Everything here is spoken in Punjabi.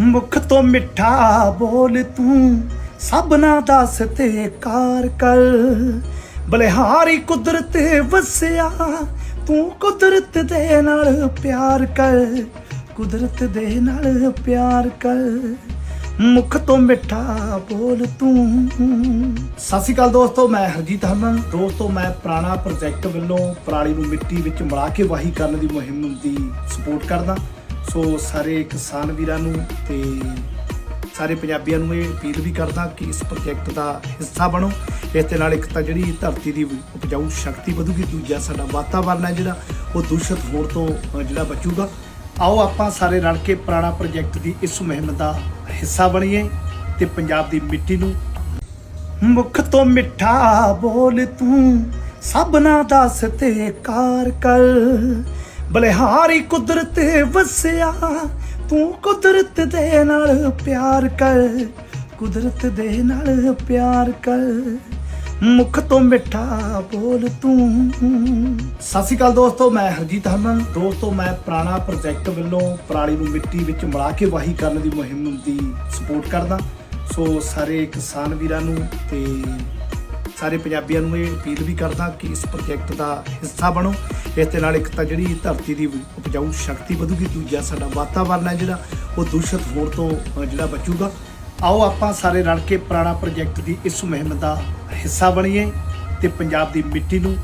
ਮੁਖ ਤੋਂ ਮਿੱਠਾ ਬੋਲ ਤੂੰ ਸਭਨਾ ਦੱਸ ਤੇ ਕਾਰ ਕਰ। ਬਲਿਹਾਰੀ ਕੁਦਰਤ ਵਸਿਆ, ਤੂੰ ਕੁਦਰਤ ਦੇ ਨਾਲ ਪਿਆਰ ਕਰ। ਕੁਦਰਤ ਦੇ ਨਾਲ ਪਿਆਰ ਕਰ। ਮੁਖ ਤੋਂ ਮਿੱਠਾ ਬੋਲ ਤੂੰ। ਸਤਿ ਸ਼੍ਰੀ ਅਕਾਲ ਦੋਸਤੋ, ਮੈਂ ਹਰਜੀਤ ਹਰਮਨ। ਦੋਸਤੋ, ਮੈਂ ਪੁਰਾਣਾ ਪ੍ਰੋਜੈਕਟ ਵੱਲੋਂ ਪਰਾਲੀ ਨੂੰ ਮਿੱਟੀ ਵਿੱਚ ਮਿਲਾ ਕੇ ਵਾਹੀ ਕਰਨ ਦੀ ਮੁਹਿੰਮ ਦੀ ਸਪੋਰਟ ਕਰਦਾ। ਸੋ ਸਾਰੇ ਕਿਸਾਨ ਵੀਰਾਂ ਨੂੰ ਤੇ ਸਾਰੇ ਪੰਜਾਬੀਆਂ ਨੂੰ ਇਹ ਅਪੀਲ ਵੀ ਕਰਦਾ ਕਿ ਇਸ ਪ੍ਰੋਜੈਕਟ ਦਾ ਹਿੱਸਾ ਬਣੋ। ਇਸ ਦੇ ਨਾਲ ਇੱਕ ਤਾਂ ਜਿਹੜੀ ਧਰਤੀ ਦੀ ਉਪਜਾਊ ਸ਼ਕਤੀ ਵਧੂਗੀ, ਦੂਜਾ ਸਾਡਾ ਵਾਤਾਵਰਨ ਹੈ ਜਿਹੜਾ, ਉਹ ਦੂਸ਼ਿਤ ਹੋਣ ਤੋਂ ਜਿਹੜਾ ਬਚੂਗਾ। ਆਓ ਆਪਾਂ ਸਾਰੇ ਰਲ ਕੇ ਪੁਰਾਣਾ ਪ੍ਰੋਜੈਕਟ ਦੀ ਇਸ ਮੁਹਿੰਮ ਦਾ ਹਿੱਸਾ ਬਣੀਏ ਤੇ ਪੰਜਾਬ ਦੀ ਮਿੱਟੀ ਨੂੰ। ਮੁਖ ਤੋਂ ਮਿੱਠਾ ਬੋਲ ਤੂੰ, ਸਭਨਾ ਦੱਸ ਤੇ ਕਾਰ ਕਰ। ਬਲਿਹਾਰੀ ਕੁਦਰਤ ਵਸਿਆ, ਤੂੰ ਕੁਦਰਤ ਦੇ ਨਾਲ ਪਿਆਰ ਕਰ, ਕੁਦਰਤ ਦੇ ਨਾਲ ਪਿਆਰ ਕਰ। ਮੁਖ ਤੋਂ ਮਿੱਠਾ ਬੋਲ ਤੂੰ। ਸਤਿ ਸ਼੍ਰੀ ਅਕਾਲ ਦੋਸਤੋ, ਮੈਂ ਹਰਜੀਤ ਹਰਮਨ ਦੋਸਤੋ, ਮੈਂ ਪੁਰਾਣਾ ਪ੍ਰੋਜੈਕਟ ਵੱਲੋਂ ਪਰਾਲੀ ਨੂੰ ਮਿੱਟੀ ਵਿੱਚ ਮਿਲਾ ਕੇ ਵਾਹੀ ਕਰਨ ਦੀ ਮੁਹਿੰਮ ਦੀ ਸਪੋਰਟ ਕਰਦਾ। ਸੋ ਸਾਰੇ ਕਿਸਾਨ ਵੀਰਾਂ ਨੂੰ ਤੇ ਸਾਰੇ ਪੰਜਾਬੀਆਂ ਨੂੰ ਇਹ ਅਪੀਲ ਵੀ ਕਰਦਾ ਕਿ ਇਸ ਪ੍ਰੋਜੈਕਟ ਦਾ ਹਿੱਸਾ ਬਣੋ। ਇਸ ਦੇ ਨਾਲ ਇੱਕ ਤਾਂ ਜਿਹੜੀ ਧਰਤੀ ਦੀ ਉਪਜਾਊ ਸ਼ਕਤੀ ਵਧੂਗੀ, ਦੂਜਾ ਸਾਡਾ ਵਾਤਾਵਰਨ ਹੈ ਜਿਹੜਾ, ਉਹ ਦੂਸ਼ਿਤ ਹੋਣ ਤੋਂ ਜਿਹੜਾ ਬਚੂਗਾ। ਆਓ ਆਪਾਂ ਸਾਰੇ ਰਲ ਕੇ ਪੁਰਾਣਾ ਪ੍ਰੋਜੈਕਟ ਦੀ ਇਸ ਮੁਹਿੰਮ ਦਾ ਹਿੱਸਾ ਬਣੀਏ ਤੇ ਪੰਜਾਬ ਦੀ ਮਿੱਟੀ ਨੂੰ